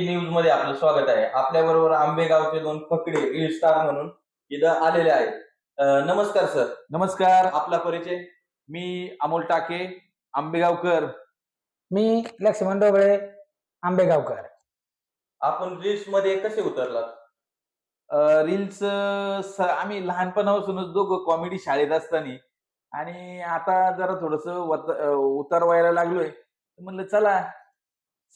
NAG न्यूजमध्ये आपलं स्वागत आहे. आपल्या बरोबर आंबेगावचे दोन फकडे रील स्टार म्हणून इथं आलेले आहेत. अं, नमस्कार सर नमस्कार. आपला परिचय? मी अमोल टाके आंबेगावकर. मी लक्ष्मण डोबळे आंबेगावकर. आपण रील्समध्ये कसे उतरलात? रील्स आम्ही लहानपणापासूनच दोघं कॉमेडी शाळेत असताना आणि आता जरा थोडस उतार व्हायला लागलोय. तर म्हणलं चला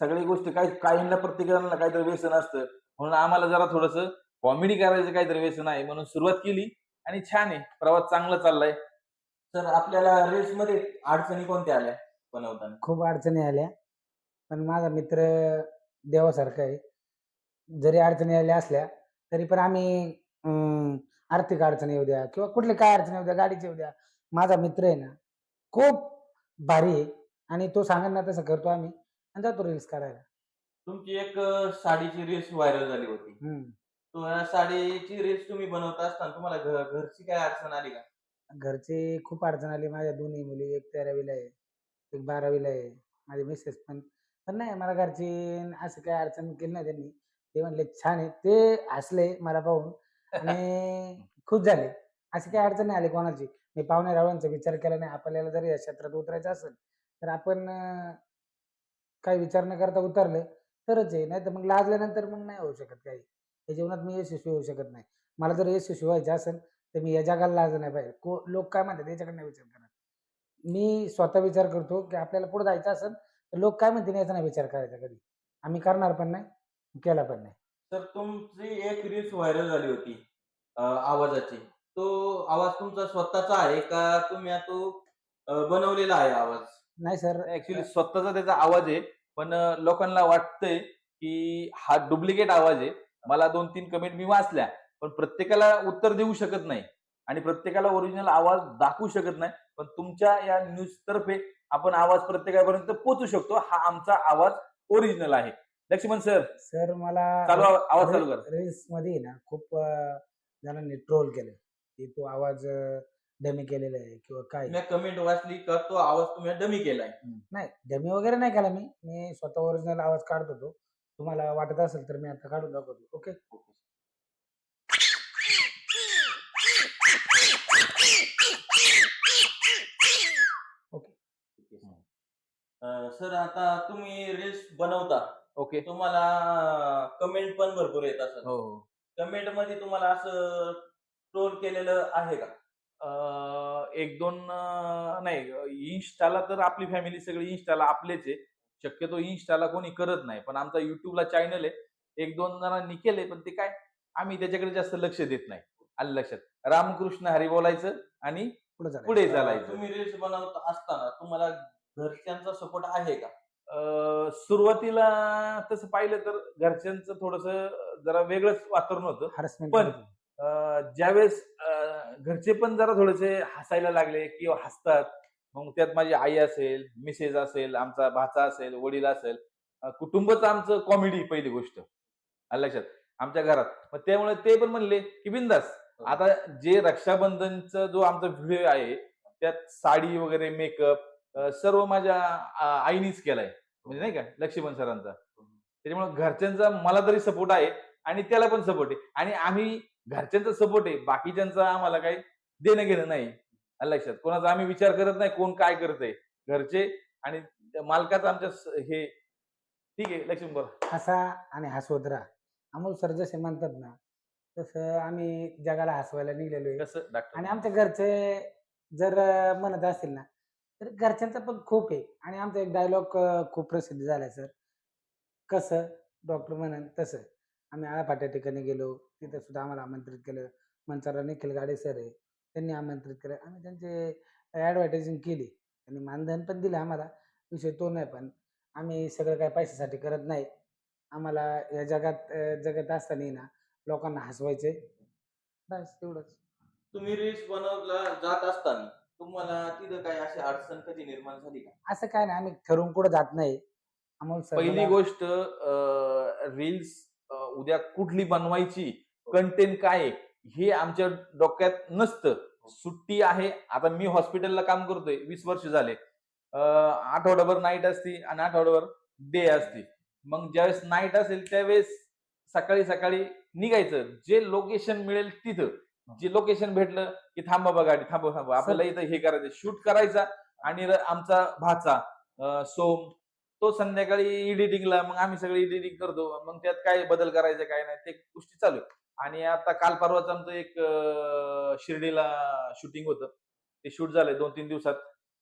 सगळी गोष्टी काही काहींना प्रत्येकाला काहीतरी व्यसन असतं. म्हणून आम्हाला जरा थोडस कॉमेडी करायचं काहीतरी व्यसन आहे. म्हणून सुरुवात केली आणि छान आहे. प्रवास चांगला चाललाय. सर आपल्याला रेस मध्ये अडचणी कोणत्या आल्या बनवताना? खूप अडचणी आल्या. पण माझा मित्र देवासारखा आहे. जरी अडचणी आल्या असल्या तरी पण आम्ही अं, आर्थिक अडचणी येऊ द्या किंवा कुठली काय अडचणी येऊ द्या गाडीची येऊ द्या. माझा मित्र आहे ना खूप भारी आहे. आणि तो सांगेल ना तसं करतो आम्ही. आणि जातो रील्स काढायला. तुमची एक अं, साडीची रील्स व्हायरल झाली होती. हम्म. तो या साडीची रील्स तुम्ही बनवत असताना तुम्हाला घ- घरची काय अडचण आली का? घरचे खूप अडचण आली. माझ्या दोन्ही मुली एक तेरावीला आहे एक बारावीला आहे. माझे मिसेस पण पण नाही मला घरची असं काय अडचण केली नाही त्यांनी. ते म्हणले छान आहे. ते हसले मला पाहून आणि खुश झाले. अशी काही अडचण नाही आली कोणाची. मी पाहुणे रावळांचा विचार केला नाही. आपल्याला जर या क्षेत्रात उतरायचं असेल तर आपण अं, काही विचार न करता उतरलं तरच आहे. नाही तर मग लाजल्यानंतर मग नाही होऊ शकत काही. या जीवनात मी यशस्वी होऊ शकत नाही. मला जर यशस्वी व्हायचं असेल तर मी या जगाला लाज नाही पाहिजे. को लोक काय म्हणतात याच्याकडे नाही विचार करत. मी स्वतः विचार करतो की आपल्याला पुढे जायचं असेल तर लोक काय म्हणतील याचा नाही विचार करायचा कधी. आम्ही करणार पण नाही केला पण नाही. तर तुमची एक रील्स व्हायरल झाली होती आवाजाची. तो आवाज तुमचा स्वतःचा आहे का तुम्ही तो बनवलेला आहे आवाज? नाही सर. ऍक्च्युली स्वतःचा त्याचा आवाज आहे. पण लोकांना वाटतंय की हा डुप्लिकेट आवाज आहे. मला दोन तीन कमेंट मी वाचल्या पण प्रत्येकाला उत्तर देऊ शकत नाही. आणि प्रत्येकाला ओरिजिनल आवाज दाखवू शकत नाही. पण तुमच्या या न्यूज तर्फे आपण आवाज प्रत्येकापर्यंत पोहोचू शकतो. हा आमचा आवाज ओरिजिनल आहे. लक्ष्मण सर सर मला चालू आवा- आवाज चालू कर. रील्समध्ये ना खूप जणांनी ट्रोल केले. की तो आवाज डमी केलेला आहे किंवा काय? मी कमेंट वाचली का तो आवाज तुम्ही डमी केलाय. नाही डमी वगैरे नाही केला मी. मी स्वतः ओरिजिनल आवाज काढत होतो. तुम्हाला वाटत असेल तर मी आता काढून दाखवतो. ओके? सर आता तुम्ही रील्स बनवता. ओके. तुम्हाला कमेंट पण भरपूर येत असत हो हो. कमेंटमध्ये तुम्हाला असं ट्रोल केलेलं आहे का? एक दोन नाही इन्स्टाला तर आपली फॅमिली सगळी इन्स्टाला आपलेच आहे. शक्यतो इन्स्टाला कोणी करत नाही पण आमचा युट्यूबला चॅनल आहे. एक दोन जणांनी केले पण ते काय आम्ही त्याच्याकडे जास्त लक्ष देत नाही. आलं लक्षात. रामकृष्ण हरी बोलायचं आणि पुढे चालायचं. तुम्ही रील्स बनवत असताना तुम्हाला घरच्यांचा सपोर्ट आहे का? सुरुवातीला तसं पाहिलं तर घरच्यांचं थोडस जरा वेगळंच वातावरण होतं. पण ज्यावेळेस घरचे पण जरा थोडेसे हसायला लागले किंवा हसतात मग त्यात माझी आई असेल मिसेस असेल आमचा भाचा असेल वडील असेल कुटुंबच आमचं कॉमेडी पहिली गोष्ट. लक्षात? आमच्या घरात. मग त्यामुळे ते पण म्हणले की बिंदास. आता जे रक्षाबंधनचा जो आमचा व्हिडिओ आहे त्यात साडी वगैरे मेकअप सर्व माझ्या आईनीच केलाय. म्हणजे नाही का लक्ष्मण सरांचा. त्याच्यामुळे घरच्यांचा मला तरी सपोर्ट आहे आणि त्याला पण सपोर्ट आहे. आणि आम्ही घरच्यांचा सपोर्ट आहे. बाकीच्यांचा आम्हाला काही देणं घेणं नाही. लक्षात? कोणाचा आम्ही विचार करत नाही कोण काय करतंय. घरचे आणि मालकाचं आमच्या हे ठीक आहे. लक्ष्मण बोला. हसा आणि हसवत राहा. अमोल सर जसे म्हणतात ना तसं आम्ही जगाला हसवायला निघलेलो आहे. कसं डॉक्टर आणि आमच्या घरचे जर म्हणत असतील ना तर घरच्यांचा पण खूप आहे. आणि आमचा एक डायलॉग खूप प्रसिद्ध झालाय सर. कसं? डॉक्टर म्हणन तसं. आम्ही आळापाट्या ठिकाणी गेलो. तिथं सुद्धा आम्हाला आमंत्रित केलं. मंचाला निखिल गाडे सर आहे. त्यांनी आमंत्रित केलं. आम्ही त्यांचे ॲडव्हर्टायझिंग केली. त्यांनी मानधन पण दिलं आम्हाला. विषय तो नाही पण आम्ही सगळं काय पैशासाठी करत नाही. आम्हाला या जगात जगत असताना ना लोकांना हसवायचे बस तेवढंच तुम्ही रील्स बनवला जात असताना तुम्हाला तिथं काय अशी अडचण कधी निर्माण झाली का? असं काय नाही. आम्ही ठरवून कुठं जात नाही. सर पहिली गोष्ट रील्स उद्या कुठली बनवायची कंटेंट काय आहे, हे आमच्या डोक्यात नसतं. सुट्टी आहे आता मी हॉस्पिटलला काम करतोय वीस वर्ष झाले. अं, आठवड्याभर नाईट असती आणि आठवड्याभर डे असती. मग ज्यावेळेस नाईट असेल त्यावेळेस सकाळी सकाळी निघायचं. जे लोकेशन मिळेल तिथं. जे लोकेशन भेटलं की थांबा बा गाडी थांबा थांबा. आपल्याला इथं हे करायचं शूट करायचा आणि आमचा भाचा सोम तो संध्याकाळी एडिटिंगला मग आम्ही सगळे एडिटिंग करतो. मग त्यात काय बदल करायचे काय नाही ते गोष्टी चालू आहे. आणि आता काल परवाच आमचं एक अं, शिर्डीला शूटिंग होतं. ते शूट झालंय दोन तीन दिवसात.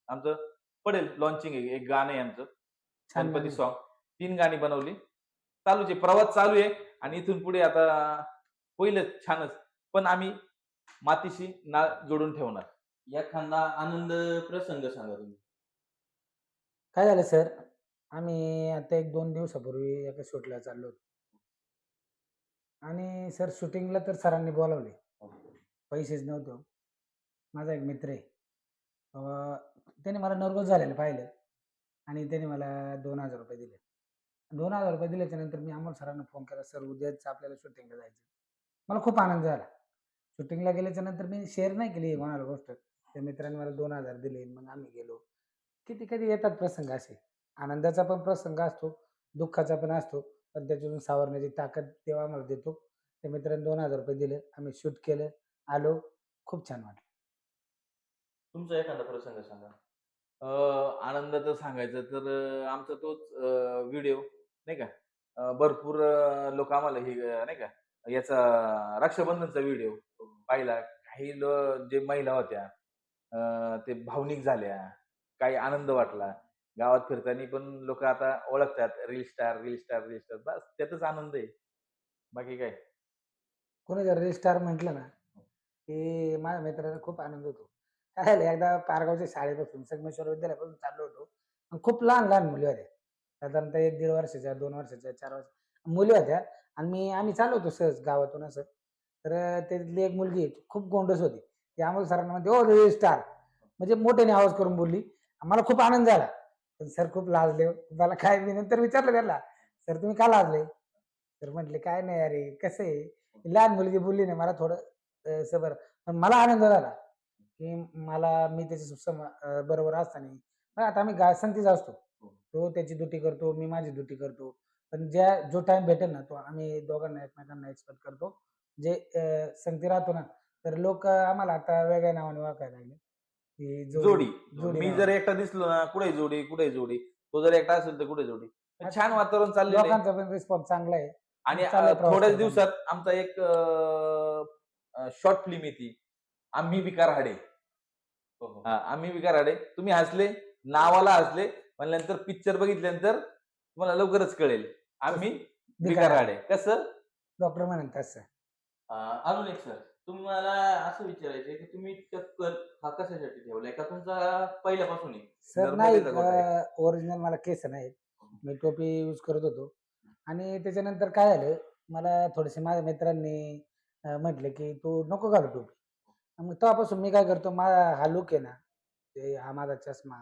आमचं पडेल लॉन्चिंग आहे एक गाणं आहे आमचं. छान गणपती गाणं. सॉन्ग तीन गाणी बनवली. चालूच आहे प्रवास चालू आहे. आणि इथून पुढे आता होईलच छानच. पण आम्ही मातीशी ना जोडून ठेवणार. एखादा आनंद प्रसंग सांगा तुम्ही. काय झालं सर? आम्ही आता एक दोन दिवसापूर्वी एका शूटला चाललो होतो. आणि सर शूटिंगला तर सरांनी बोलावले. पैसेच नव्हते. हो. माझा एक मित्र आहे. त्याने मला नर्वस झालेलं पाहिलं. आणि त्याने मला दोन हजार रुपये दिले. दोन हजार रुपये दिल्याच्या नंतर मी अमोल सरांना फोन केला सर उद्याच आपल्याला शूटिंगला जायचं मला खूप आनंद झाला. शूटिंगला गेल्याच्यानंतर मी शेअर नाही केली कोणाला गोष्ट. त्या मित्राने मला दोन हजार दिले मग आम्ही गेलो. किती कधी येतात प्रसंग असे. आनंदाचा पण प्रसंग असतो दुःखाचा पण असतो. पण त्याच्यातून सावरण्याची ताकद तेव्हा आम्हाला देतो. त्या मित्राने दोन हजार रुपये दिले. आम्ही शूट केलं. आलो. खूप छान वाटलं. तुमचा एखादा प्रसंग सांगा. अं, आनंदाचं सांगायचं तर अं, आमचा तोच व्हिडिओ नाही का? अं, भरपूर लोक आम्हाला हे अं, नाही का? याचा रक्षाबंधनचा व्हिडिओ पाहिला. काही लो- जे महिला होत्या अं, ते भावनिक झाल्या. काही आनंद वाटला. गावात फिरताना पण लोक आता ओळखतात. Reel star reel star reel star बस त्यातच आनंद आहे. बाकी काय? कोणी जर रील स्टार म्हटलं ना की माझ्या मित्राला खूप आनंद होतो. काय झालं एकदा पारगावच्या शाळेपासून संगमेश्वर विद्यालयापासून चाललो होतो. आणि खूप लहान लहान मुली होत्या. साधारणतः एक दीड वर्षाच्या दोन वर्षाच्या चार वर्ष मुली होत्या. आणि मी आम्ही चाललो होतो सहज गावातून असं. तर त्यातली एक मुलगी खूप गोंडस होती. ती आम्हाला सरांना म्हणते ओ रील स्टार म्हणजे मोठ्याने आवाज करून बोलली. मला खूप आनंद झाला. पण सर खूप लाजले. मला काय मी नंतर विचारलं त्याला सर तुम्ही का लाजले? तर म्हटले काय नाही अरे कसं आहे? लहान मुलगी बोलली नाही मला थोडं सबर पण मला आनंद झाला की मला मी त्याच्या सम बरोबर असताना आता आम्ही गा संगतीच असतो. तो त्याची ड्युटी करतो मी माझी ड्युटी करतो. पण ज्या जो टाइम भेटेल ना तो आम्ही दोघांना एकमेकांना एक्सपेक्ट करतो. जे संगती राहतो ना तर लोक आम्हाला आता वेगळ्या नावाने वाकायला लागले. की जोडी जोडी. मी. जर एकटा दिसलो ना कुठे जोडी कुठे जोडी? तो जर एकटा असेल तर कुठे जोडी? छान वातावरण चाललेलं आहे. लोकांचा पण रिस्पॉन्स चांगला आहे. आणि चाललंय अं, प्रवास थोड्याच. दिवसात आमचा एक शॉर्ट फिल्म येते. आम्ही विकार हाडे. हा, आम्ही विकार हाडे. तुम्ही हसले नावाला हसले पण नंतर पिक्चर बघितल्यानंतर तुम्हाला लवकरच कळेल. आम्ही विकार हाडे. कसं? डॉक्टर म्हणत तसं अं, अजून एक सर तुम्हाला असं विचारायचंय की तुम्ही टक्कल हा कशासाठी ठेवलाय? का तुमचा पहिल्यापासून आहे? सर नाही नर्मदेचा गोठा आहे. ओरिजिनल मला केस नाहीत. मी टोपी यूज करत होतो. आणि त्याच्यानंतर काय झालं मला थोडेसे माझ्या मित्रांनी अं, म्हटले की तू नको घालू टोपी. मग तेव्हापासून मी काय करतो माझा हा लुक आहे ना ते हा माझा चष्मा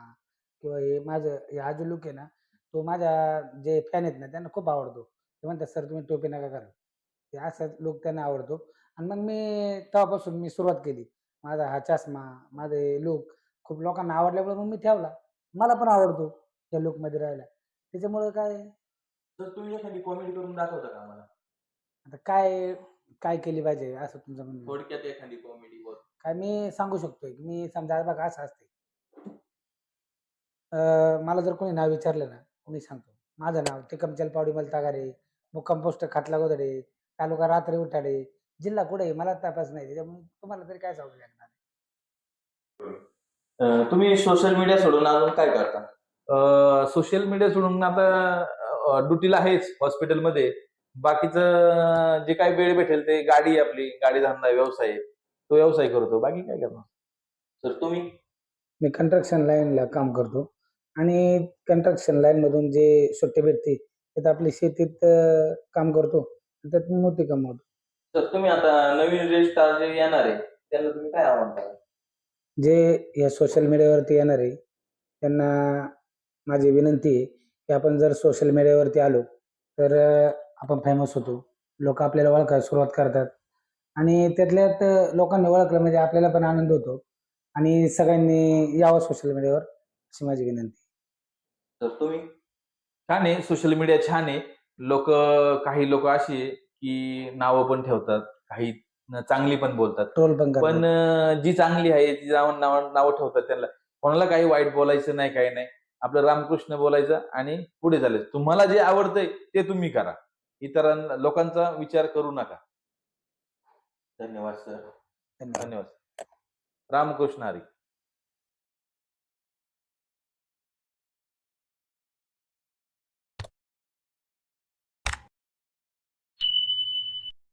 किंवा हे माझं हे हा जो लुक आहे ना तो माझ्या जे फॅन आहेत ना त्यांना खूप आवडतो. ते म्हणतात सर तुम्ही टोपी नका घालू. ते असा लुक त्यांना आवडतो. आणि मग मी तेव्हापासून मी सुरुवात केली. माझा हा चष्मा माझे लुक खूप लोकांना आवडल्यामुळे मग मी ठेवला. मला पण आवडतो त्या लुकमध्ये राहायला. त्याच्यामुळे काय? तर तुम्ही एखादी कॉमेडी करून दाखवता का आम्हाला? आता काय काय केली पाहिजे असं तुमचं म्हणणं? आहे. थोडक्यात एखादी कॉमेडी वर. काय मी सांगू शकतोय की मी समजा आता बघा असं असते अं, मला जर कोणी नाव विचारलं ना मी सांगतो. माझं नाव टिकमचल पावडी मलतागारे मुक्काम पोस्ट खाटला गोदडे तालुका रात्री उठाडे जिल्हा कुठे आहे? मला तपास नाही त्याच्यामुळे तुम्हाला तरी काय सांगू शकणार अं, तुम्ही सोशल मीडिया सोडून अजून काय करता? सोशल मीडिया सोडून आता ड्युटीला आहेच हॉस्पिटलमध्ये. बाकीचं जे काही वेळ भेटेल ते गाडी आहे आपली गाडी धंदा व्यवसाय आहे. तो व्यवसाय करतो. बाकी काय करणार? तर तुम्ही? मी कंस्ट्रक्शन लाईनला काम करतो. आणि कंस्ट्रक्शन लाईन मधून जे सुट्टी भेटते त्यात आपली शेतीत अं, काम करतो. त्यात मोठी कमवतो. तर तुम्ही आता नवीन रेल स्टार जे येणार आहे त्यांना तुम्ही काय आव्हान कराल? जे या सोशल मीडियावरती येणार आहे त्यांना माझी विनंती आहे की आपण जर सोशल मीडियावरती आलो तर आपण फेमस होतो. लोक आपल्याला ओळखायला सुरुवात करतात. आणि त्यातल्यात लोकांनी ओळखलं म्हणजे आपल्याला पण आनंद होतो. आणि सगळ्यांनी यावं सोशल मीडियावर अशी माझी विनंती तर तुम्ही? छान आहे सोशल मीडिया छान आहे. लोक काही लोक अशी आहे की नावं पण ठेवतात काही न- चांगली पण बोलतात. ट्रोल पण पण करतात अं, जी चांगली आहे ती जाऊन नाव नावं ठेवतात त्यांना कोणाला काही वाईट बोलायचं नाही काही नाही. आपलं रामकृष्ण बोलायचं आणि पुढे चालायचं तुम्हाला जे आवडतंय ते तुम्ही करा. इतरांना लोकांचा विचार करू नका. धन्यवाद सर. धन्यवाद. धन्यवाद. रामकृष्ण हरी.